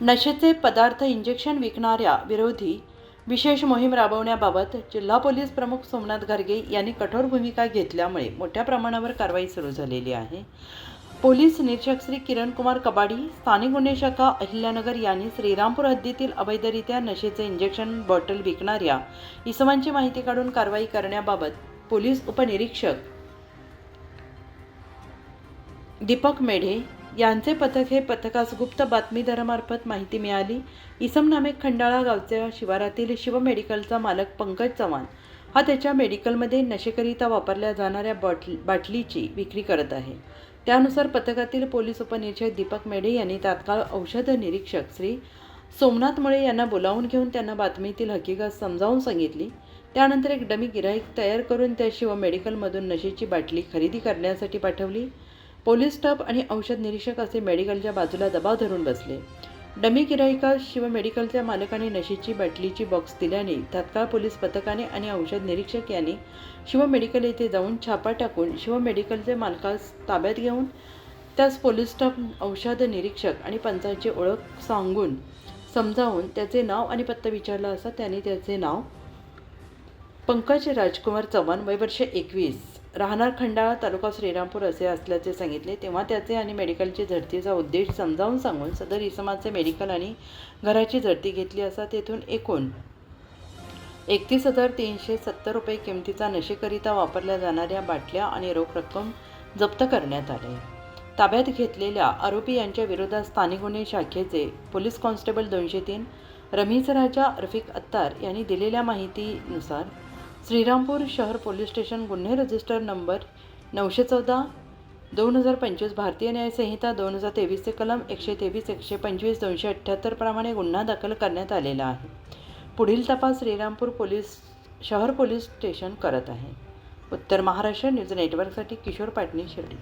नशेचे पदार्थ इंजेक्शन विकणाऱ्या विरोधी विशेष मोहीम राबवण्याबाबत जिल्हा पोलीस प्रमुख सोमनाथ गर्गे यांनी कठोर भूमिका घेतल्यामुळे मोठ्या प्रमाणावर कारवाई सुरू झालेली आहे. पोलीस निरीक्षक श्री किरण कुमार कबाडी स्थानिक गुन्हे शाखा अहिल्यानगर यांनी श्रीरामपूर हद्दीतील अवैधरित्या नशेचे इंजेक्शन बॉटल विकणाऱ्या इसमांची माहिती काढून कारवाई करण्याबाबत पोलीस उपनिरीक्षक दीपक मेढे यांचे पथक हे पथकास गुप्त बातमीदारामार्फत माहिती मिळाली. इसम नामे खंडाळा गावच्या शिवारातील शिव मेडिकलचा मालक पंकज चव्हाण हा त्याच्या मेडिकलमध्ये नशेकरिता वापरल्या जाणाऱ्या बॉटल बाटलीची विक्री करत आहे. त्यानुसार पथकातील पोलीस उपनिरीक्षक दीपक मेढे यांनी तात्काळ औषध निरीक्षक श्री सोमनाथ मुळे यांना बोलावून घेऊन त्यांना बातमीतील हकीकत समजावून सांगितली. त्यानंतर एक डमी गिराईक तयार करून त्या शिव मेडिकलमधून नशेची बाटली खरेदी करण्यासाठी पाठवली. पोलीस स्टाफ आणि औषध निरीक्षक असे मेडिकलच्या बाजूला दबाव धरून बसले. डमी गिराईकास शिव मेडिकलच्या मालकाने नशेची बाटलीची बॉक्स दिल्याने तात्काळ पोलीस पथकाने आणि औषध निरीक्षक यांनी शिव मेडिकल येथे जाऊन छापा टाकून शिव मेडिकलचे मालकास ताब्यात घेऊन त्यास पोलीस स्टाफ औषध निरीक्षक आणि पंचांची ओळख सांगून समजावून त्याचे नाव आणि पत्ता विचारला असता त्याने त्याचे नाव पंकज राजकुमार चव्हाण वय वर्ष एकवीस. राहणार खंडाळा तालुका श्रीरामपूर असे असल्याचे सांगितले. तेव्हा त्याचे आणि मेडिकलची झडतीचा उद्देश समजावून सांगून सदर इसमाचे मेडिकल आणि घराची झडती घेतली असता तेथून एकूण एकतीस हजार तीनशे सत्तर रुपये किमतीचा नशेकरिता वापरल्या जाणाऱ्या बाटल्या आणि रोख रक्कम जप्त करण्यात आले. ताब्यात घेतलेल्या आरोपी यांच्या विरोधात स्थानिक गुन्हे शाखेचे पोलीस कॉन्स्टेबल दोनशे तीन रमीसराजा रफिक अत्तार यांनी दिलेल्या माहितीनुसार श्रीरामपूर शहर पोलीस स्टेशन गुन्हे रजिस्टर नंबर नऊशे चौदा दोन हजार पंचवीस भारतीय न्याय संहिता दोन हजार तेवीसचे कलम एकशे तेवीस एकशे पंचवीस दोनशे अठ्ठ्याहत्तर प्रमाणे गुन्हा दाखल करण्यात आलेला आहे. पुढील तपास श्रीरामपूर पोलीस शहर पोलीस स्टेशन करत आहे. उत्तर महाराष्ट्र न्यूज नेटवर्कसाठी किशोर पाटणी शिर्डी.